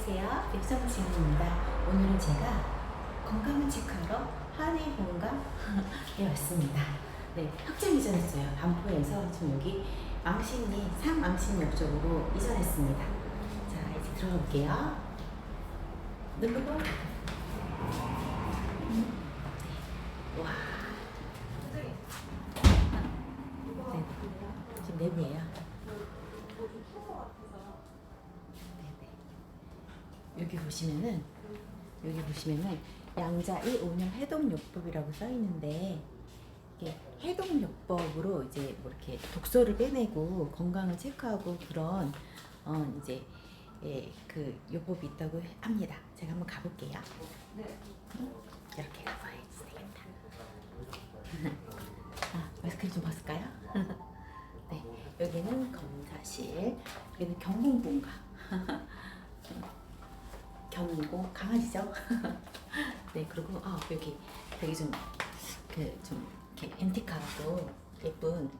안녕하세요. 립성 지은입니다. 오늘은 제가 건강을 체크하러 한의본가에 왔습니다. 네, 확장 이전했어요. 반포에서 지금 여기 망신리 상망신역 쪽으로 이전했습니다. 자, 이제 들어가 볼게요. 누르고. 음, 네. 와. 네, 지금 내부예요. 네네. 여기 보시면은 여기 보시면은 양자의 오늘 해독요법이라고 써 있는데 이게 해독요법으로 이제 뭐 이렇게 독소를 빼내고 건강을 체크하고 그런 어 이제 예, 그 요법이 있다고 합니다. 제가 한번 가볼게요. 이렇게 가봐야지 되겠다. 아, 마스크를 좀 벗을까요? 네, 여기는 검사실, 여기는 경공본가. 경고 강아지죠? 네, 그리고 아 여기 되게 좀 그 좀 이렇게 앤틱하고 예쁜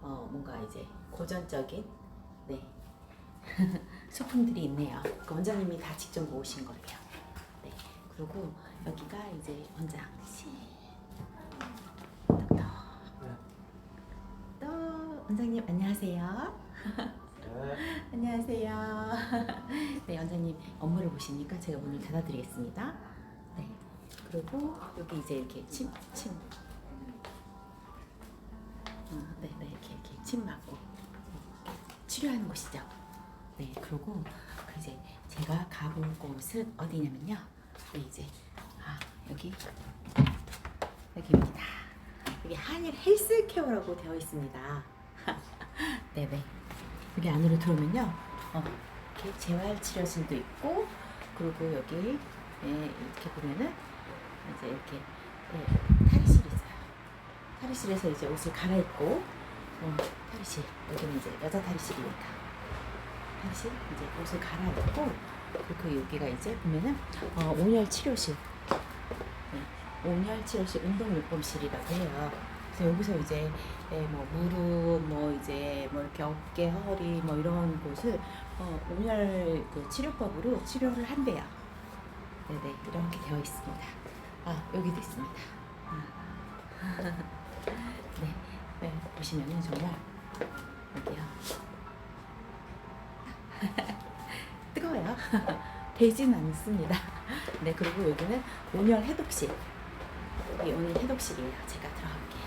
어 뭔가 이제 고전적인 네 소품들이 있네요. 그 원장님이 다 직접 모으신 거예요. 네, 그리고 여기가 이제 원장실. 또, 또 원장님 안녕하세요. 안녕하세요. 네, 원장님 업무를 보시니까 제가 문을 닫아드리겠습니다. 네. 그리고 여기 이제 이렇게 침, 침. 어, 네, 네, 이렇게, 이렇게 침 맞고 치료하는 곳이죠. 네, 그리고 그 이제 제가 가볼 곳은 어디냐면요. 네, 이제 아 여기 여기입니다. 여기 한일 헬스케어라고 되어 있습니다. 네네. 여기 안으로 들어오면요. 어, 이렇게 재활치료실도 있고, 그리고 여기 예, 이렇게 보면은 이제 이렇게 예, 탈의실이 있어요. 탈의실에서 이제 옷을 갈아입고, 어, 탈의실. 여기는 이제 여자 탈의실이니까. 탈의실 이제 옷을 갈아입고, 그리고 여기가 이제 보면은 어, 온열 치료실. 네, 온열 치료실 운동요법실이라고 해요. 그래서 여기서 이제 예, 뭐 무릎, 뭐 이제 뭐 이렇게 어깨, 허리 뭐 이런 곳을 어, 온열 그 치료법으로 치료를 한대요. 네네 이렇게 되어 있습니다. 아 여기도 있습니다. 아. 네, 네 보시면은 정말 여기요. 뜨거워요. 되진 않습니다. 네 그리고 여기는 온열 해독실. 여기 온열 해독실이에요. 제가 들어갈게요.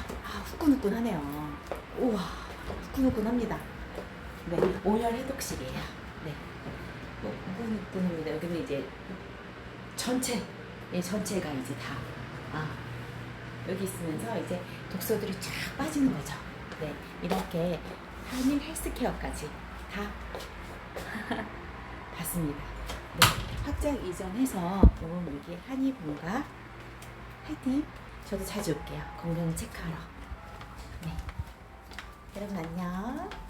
아, 후끈후끈하네요. 우와, 후끈후끈합니다. 네, 온열 해독실이에요. 네. 뭐, 후끈후끈합니다. 여기는 이제 전체, 예, 전체가 이제 다, 아, 여기 있으면서 이제 독소들이 쫙 빠지는 거죠. 네, 이렇게 한일 헬스케어까지 다 봤습니다. 네, 확장 이전해서 온 여기 한의본가 화이팅! 저도 자주 올게요. 건강 체크하러. 네. 여러분 안녕.